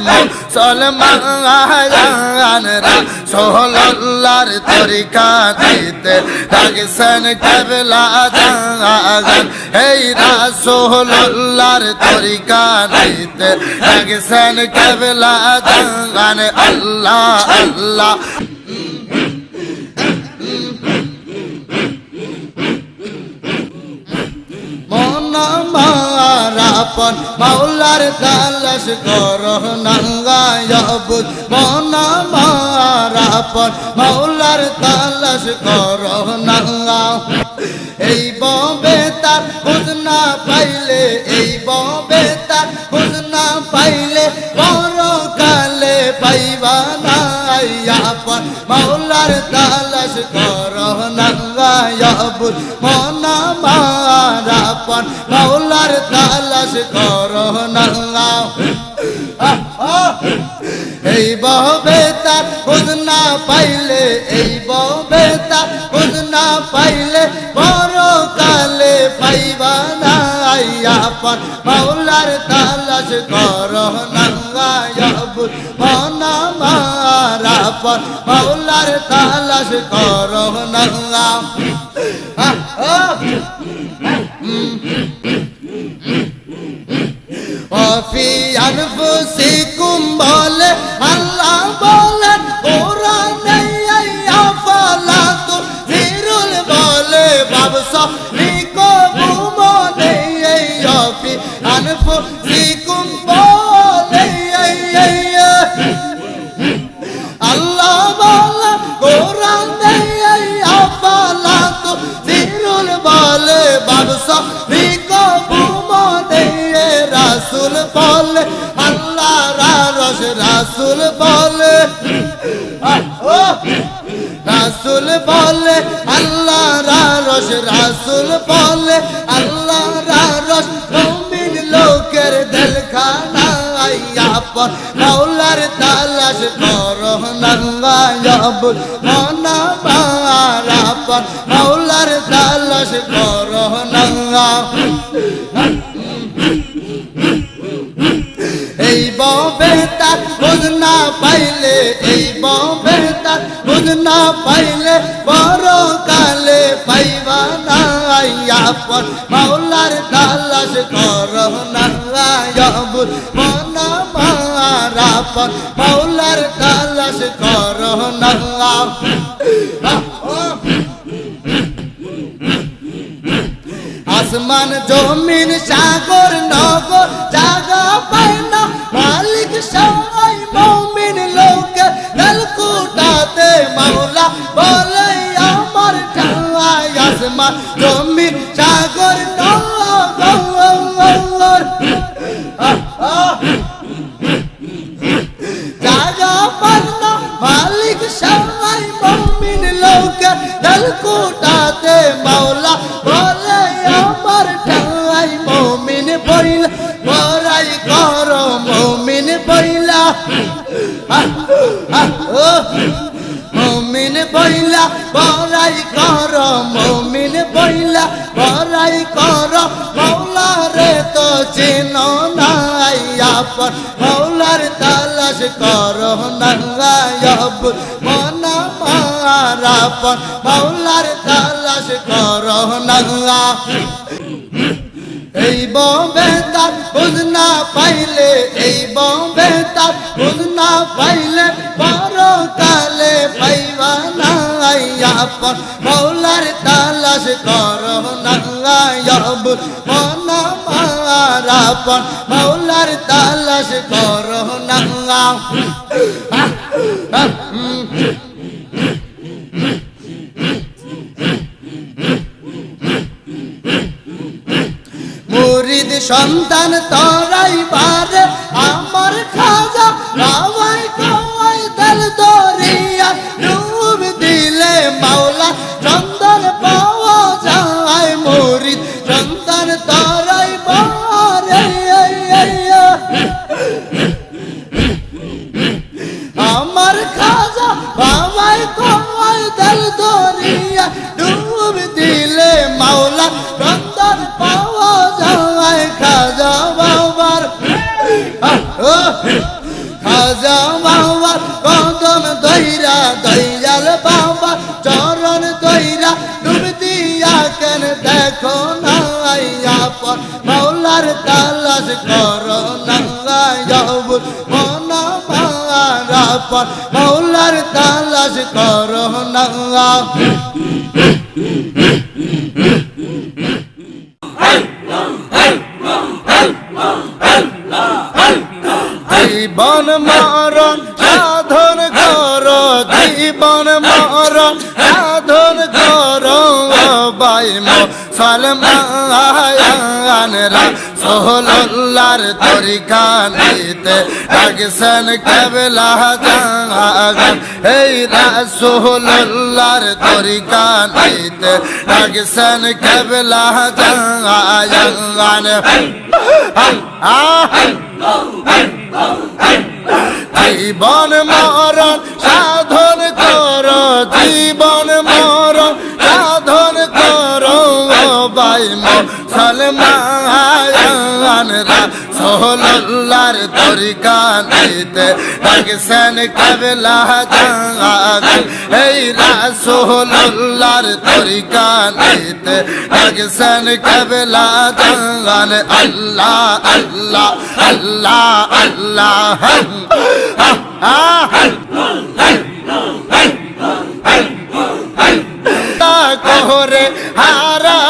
মুসলমানরা সোহলার তরিকা দিতে ডাকছেন কেবলা জাগান এই রাসোহলার তরিকা দিতে ডাকছেন কেবলা জাগান আল্লাহ আল্লাহ মন মারাপন মাওলার তালাশ কর নাঙ্গায়াবুদ মন মারাপন মাওলার তালাশ কর নাঙ্গা এই ববে তার খোঁজ না পাইলে, এই ববে তার খোঁজ না পাইলে বড় কালে পাইবা না আপন মাওলার তালাশ কর নাঙ্গায়াবুদ মন মারাপন মাওলার তালাশ কর নাঙ্গা এই ববে তার খোঁজ না পাইলে, এই ববে তার খোঁজ না পাইলে বড় কালে পাইবা না আপন মাওলার তালাশ কর নাঙ্গায়াবুদ মনা পর মাওলার তালাশ করো না Yeah. বলে আল্লাহ রারস রাসুল বলে আল্লাহ রারস মুমিন লোকের দিল খানা আপন মাওলার তালাশ করো নঙ্গায়াব মনা মারাপন মাওলার তালাশ নঙ্গা খোঁজ না পাইলে এই ববে তার খোঁজ না পাইলে বড় কালে পাইবা না আপন মাওলার তালাশ কর নাঙ্গায়াব মনা মারাপন মাওলার তালাশ কর নাঙ্গা আসমান, জমিন, সাগর, নগর, জাগা পায় না মালিক সবাই আসমান জমিন সাগর জাগা পায় মালিক সবাই মমিন লোকে দলকুটাতে মাওলা বলে, আমার ঠাই মমিন বইলা, বড়াই কর মমিন বইলা। মমিন বইলা, বড়াই কর বড়াই কর মৌলা রে তো চিন আপন। মৌলার তালাশ কর নঙ্গায়ব মনা মারাপন মৌলার তালাশ কর, নঙ্গা। এই বম্বে তার বুঝ না পাইলে, এই বম্বে তার বুঝ না পাইলে বড় কালে পাইবা না আপন। মৌলার তালাশ কর নাঙ্গায়ব মনা মারাপন মৌলার তালাশ কর নাঙ্গা। মুরিদ সন্তান তরাই বারে আমার খাজা পর মাওলার তালাশ করো না। জীবন মরণ, সাধন করো, জীবন মরণ, সাধন করো বাই মুসলমানরা সোহলার তরিকা নিতে লাগছেন কেবলা জাগান এই রাসোহলার তরিকা নিতে লাগছেন কেবলা আহ জীবন মরণ, সাধন কর, জীবন মরণ, সাধন কর বাই মুসলমানরা সোহলার তরিকা নিতে লাগছেন কেবলা জাগান এই রাসোহলার তরিকা নিতে লাগছেন কেবলা জাগান আল্লাহ আল্লাহ আল্লাহ আল্লাহ কোহরে হারাইলে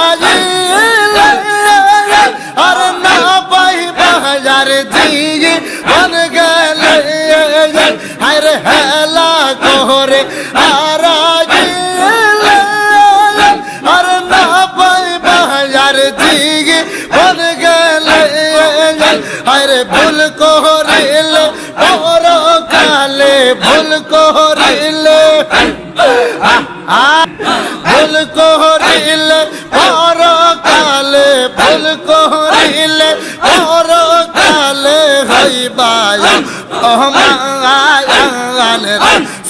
কোহরে হারাইলে আর না পাই বাজার দিয়ে বন গেলে হরে ভুল কোহরিলে পর কালে ভুল কোহরিলে ভুল কোহরিলে পর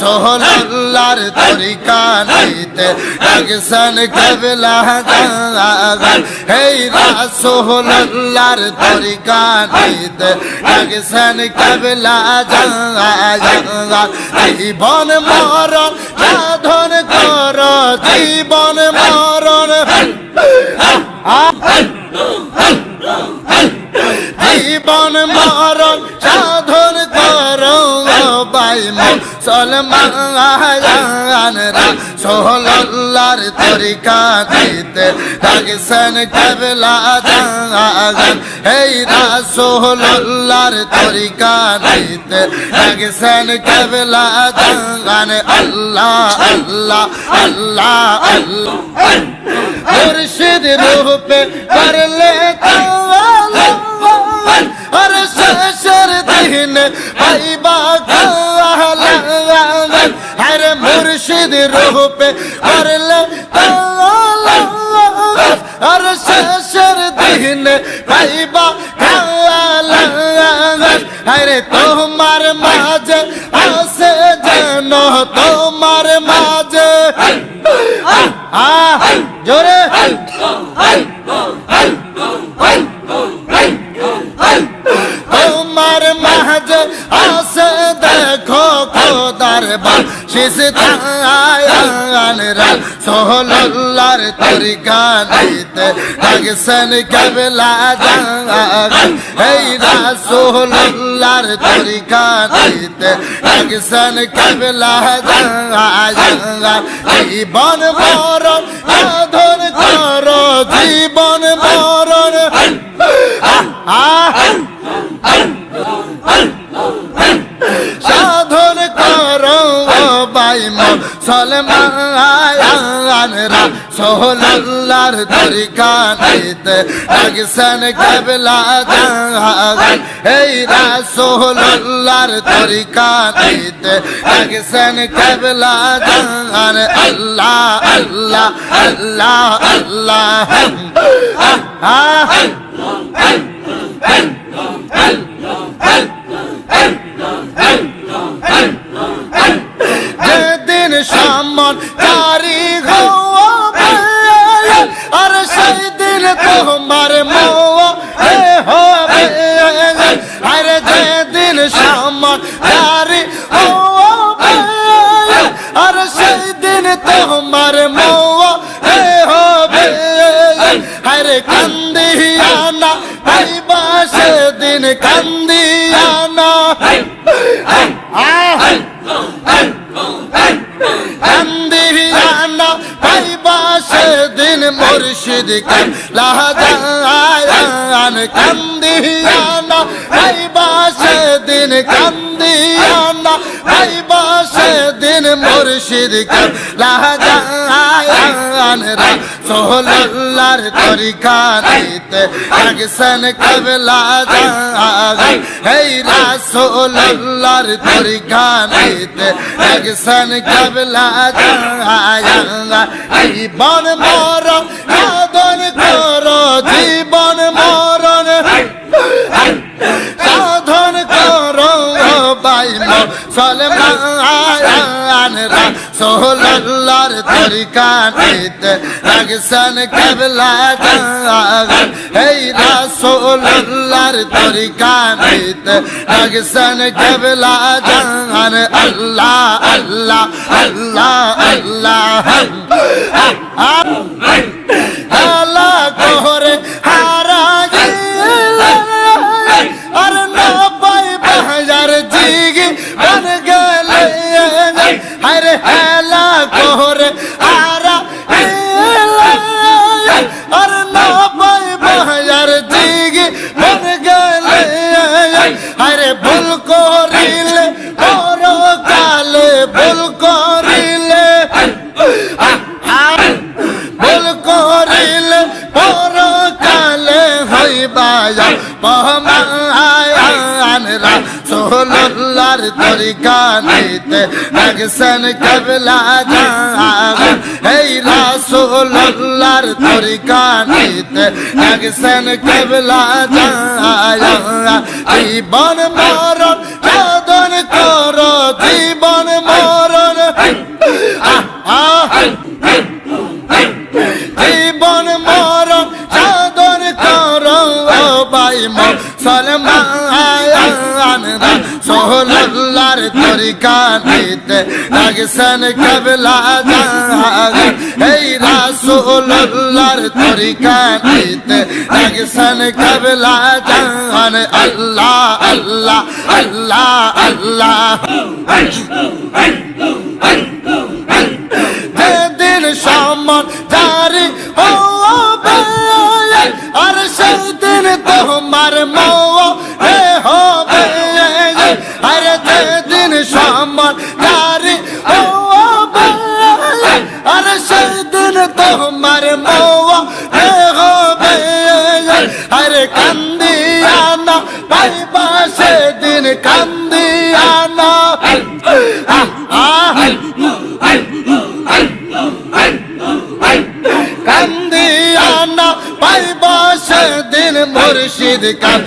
সোহলার তরিকা নিতে লাগছেন কেবলা জাগান। হেই সোহলার তরিকা নিতে লাগছেন কেবলা জাগান। জীবন মরণ, সাধন কর, জীবন মরণ। জীবন মরণ সাধন করো বাই মুসলমানরা সোহলার তরিকা দিতে লাগছেন কেবলা জাগান এই রাসোহলার তরিকা দিতে লাগছেন কেবলা জাগান আল্লাহ আল্লাহ আল্লাহ আল্লাহ। মুর্শিদ রূপে করলে মুর্শিদ রূপে করলে তাওয়ালা আর শেষের দিন পাইবা হরে তোমার মাঝে আসে যেন তোমার মাঝে জোরে তোমার মাঝে আসে খোদার বাশিস রাল। সোহলার তোর নিতে লাগছেন কেবলা জাগান এই রাসোহলার তোর নিতে লাগছেন কেবলা জাগান এই বন সাধন বাই মুসলমানরা সোহলার তরিকা নিতে লাগছেন কেবলা জাগান এই রাসোহলার তরিকা নিতে লাগছেন কেবলা জাগান আল্লাহ আল্লাহ আল্লাহ আল্লাহ আহ যেদিন সামন চারি আর সেদিন তোমার মো হবে। আর যেদিন সামন চারি আর সেদিন তোমার মো হবে। আরে কান্দিয়া না সেদিন কান্দিয়া মুর্শিদ লাহাজান কান্দিয়ানা পাইবা সেদিন কান্দিয়ানা বাসে দিন মুর্শিদ লাহাজান সোহলার তরিকা দিতে লাগসন কবলা জাগান এই রাসোলার তরিকা দিতে লাগসন কবলা জাগান জীবন মর জীবন বাই সলমান সোহলার তরিকা নিতে লাগসন কবলা জাগান হেই রাসোলার তরিকা নিতে লাগসন কবলা জাগান আল্লাহ আল্লাহ আল্লাহ আল্লাহ। মহমায়ানরা সোহলার তরিকা নিতে লাগসন কবলা জাগান এই রাসোলার তরিকা নিতে লাগসন কবলা জাগান জীবন মরণ সাধন কর জীবন মরণ আহ আহ বাই সলমান সোহলার তরিকা নিতে লাগসন কবলা জাগান এই রাসোলার তরিকা নিতে লাগসন কবলা জাগান আল্লাহ আল্লাহ আল্লাহ আল্লাহ। কান্দিয়ানা পাইবা সেদিন কান্দিয়ানা আহ। সেদিন মুর্শিদ কান।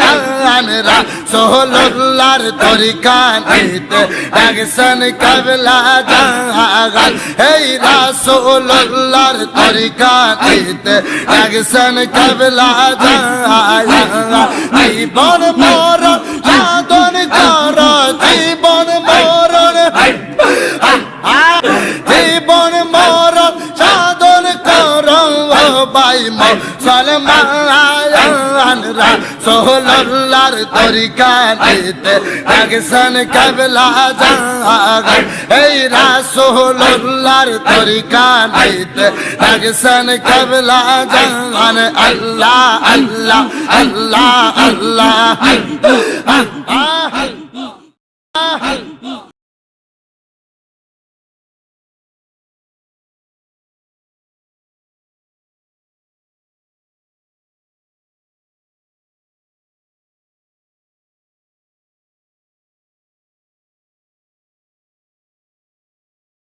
রাজানরা সোহলার তরিকা নিতে লাগসন কবলা জাগান এই রাসোলার তরিকা নিতে লাগসন কবলা জাগান জীবন মরণ, সাধন কর, জীবন বাই সলমানরা সোহলার তরিকা নিতে লাগসন কবলা জাগান এই রাসোলার তরিকা নিতে লাগসন কবলা জাগান আল্লাহ আল্লাহ আল্লাহ আল্লাহ